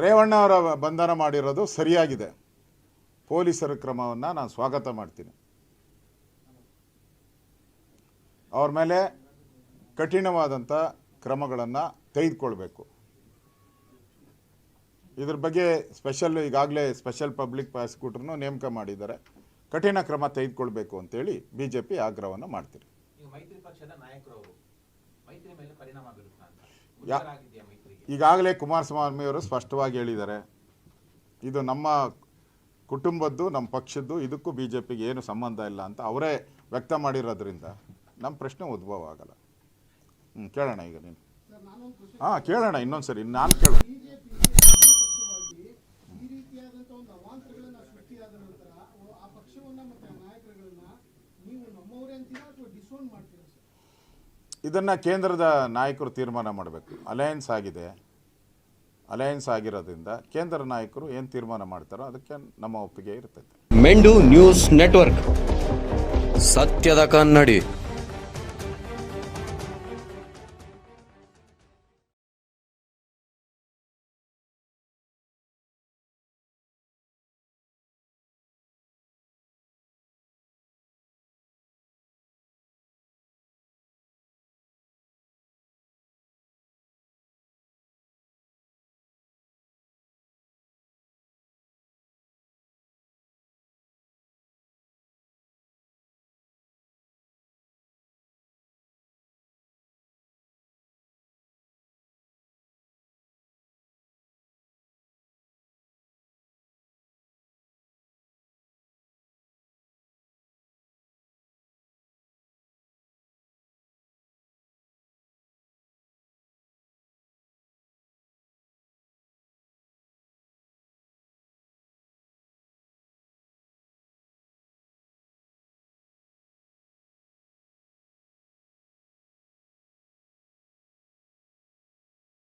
ರೇವಣ್ಣ ಅವರ ಬಂಧನ ಮಾಡಿರೋದು ಸರಿಯಾಗಿದೆ. ಪೊಲೀಸರ ಕ್ರಮವನ್ನು ನಾನು ಸ್ವಾಗತ ಮಾಡ್ತೀನಿ. ಅವ್ರ ಮೇಲೆ ಕಠಿಣವಾದಂಥ ಕ್ರಮಗಳನ್ನು ತೆಗೆದುಕೊಳ್ಬೇಕು. ಇದ್ರ ಬಗ್ಗೆ ಸ್ಪೆಷಲ್, ಈಗಾಗಲೇ ಸ್ಪೆಷಲ್ ಪಬ್ಲಿಕ್ ಪ್ರಾಸಿಕ್ಯೂಟರ್ನು ನೇಮಕ ಮಾಡಿದ್ದಾರೆ. ಕಠಿಣ ಕ್ರಮ ತೆಗೆದುಕೊಳ್ಬೇಕು ಅಂತೇಳಿ ಬಿ ಜೆ ಪಿ ಆಗ್ರಹವನ್ನು ಮಾಡ್ತೀರಿ ಯಾ- ಈಗಾಗಲೇ ಕುಮಾರಸ್ವಾಮಿಯವರು ಸ್ಪಷ್ಟವಾಗಿ ಹೇಳಿದ್ದಾರೆ. ಇದು ನಮ್ಮ ಕುಟುಂಬದ್ದು ನಮ್ಮ ಪಕ್ಷದ್ದು ಇದಕ್ಕೂ ಬಿ ಜೆ ಪಿಗೆ ಏನು ಸಂಬಂಧ ಇಲ್ಲ ಅಂತ ಅವರೇ ವ್ಯಕ್ತ ಮಾಡಿರೋದ್ರಿಂದ ನಮ್ಮ ಪ್ರಶ್ನೆ ಉದ್ಭವ ಆಗಲ್ಲ. ಹ್ಞೂ ಕೇಳೋಣ ಈಗ ನೀನು. ಹಾಂ ಕೇಳೋಣ ಇನ್ನೊಂದು ಸರಿ ನಾನು ಕೇಳು. ಇದನ್ನು ಕೇಂದ್ರದ ನಾಯಕರು ತೀರ್ಮಾನ ಮಾಡಬೇಕು. ಅಲಯನ್ಸ್ ಆಗಿದೆ. ಅಲಯನ್ಸ್ ಆಗಿರೋದ್ರಿಂದ ಕೇಂದ್ರ ನಾಯಕರು ಏನು ತೀರ್ಮಾನ ಮಾಡ್ತಾರೋ ಅದಕ್ಕೆ ನಮ್ಮ ಒಪ್ಪಿಗೆ ಇರ್ತೈತೆ. ಮೆಂಡು ನ್ಯೂಸ್ ನೆಟ್ವರ್ಕ್. ಸತ್ಯದ ಕನ್ನಡಿ.